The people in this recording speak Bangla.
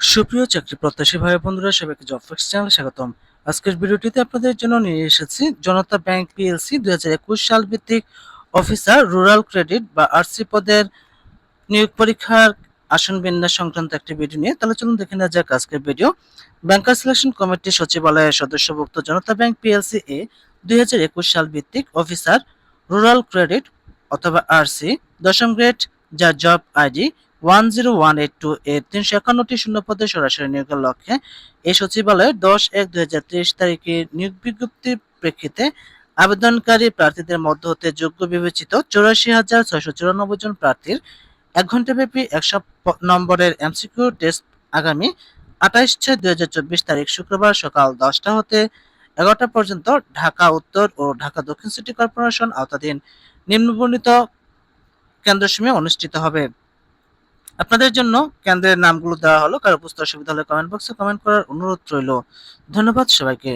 সুপ্রিয় চাকরি প্রত্যাশী ভাই বন্ধুরা, সবাইকে জব ফিক্স চ্যানেলে স্বাগতম। আজকের ভিডিওটিতে আপনাদের জন্য নিয়ে এসেছি জনতা ব্যাংক পিএলসি একুশ সাল ভিত্তিক অফিসার রুরাল ক্রেডিট বা আরসি পদের নিয়োগ পরীক্ষার আসন বিন্যাস সংক্রান্ত একটি ভিডিও নিয়ে। তাহলে চলুন দেখে নেওয়া যাক আজকের ভিডিও। ব্যাংকার সিলেকশন কমিটি সচিবালয়ের সদস্যভুক্ত জনতা ব্যাংক পিএলসি এ একুশ সাল ভিত্তিক অফিসার রুরাল ক্রেডিট অথবা আরসি দশম গ্রেড, যার job ID one zero one eight two এর তিনশো একান্নটি শূন্য পদে সরাসরি নিয়োগের লক্ষ্যে এই সচিবালয়ে দশ এক দুই তেইশ তারিখে নিয়োগ বিজ্ঞপ্তির প্রেক্ষিতে আবেদনকারী প্রার্থীদের মধ্য হতে যোগ্য বিবেচিত চৌরাশি হাজার ছয়শো চুরানব্বই জন প্রার্থীর এক ঘন্টাব্যাপী একশো নম্বরের এমসিকিউ টেস্ট আগামী আঠাইশ ছয় দুই হাজার চব্বিশ তারিখ শুক্রবার সকাল দশটা হতে এগারোটা পর্যন্ত ঢাকা উত্তর ও ঢাকা দক্ষিণ সিটি কর্পোরেশন আওতাধীন নিম্নবর্ণিত কেন্দ্রসমূহে অনুষ্ঠিত হবে। আপনাদের জন্য কেন্দ্রের নামগুলো দেওয়া হলো, কারও বুঝতে অসুবিধা হলে কমেন্ট বক্সে কমেন্ট করার অনুরোধ রইল। ধন্যবাদ সবাইকে।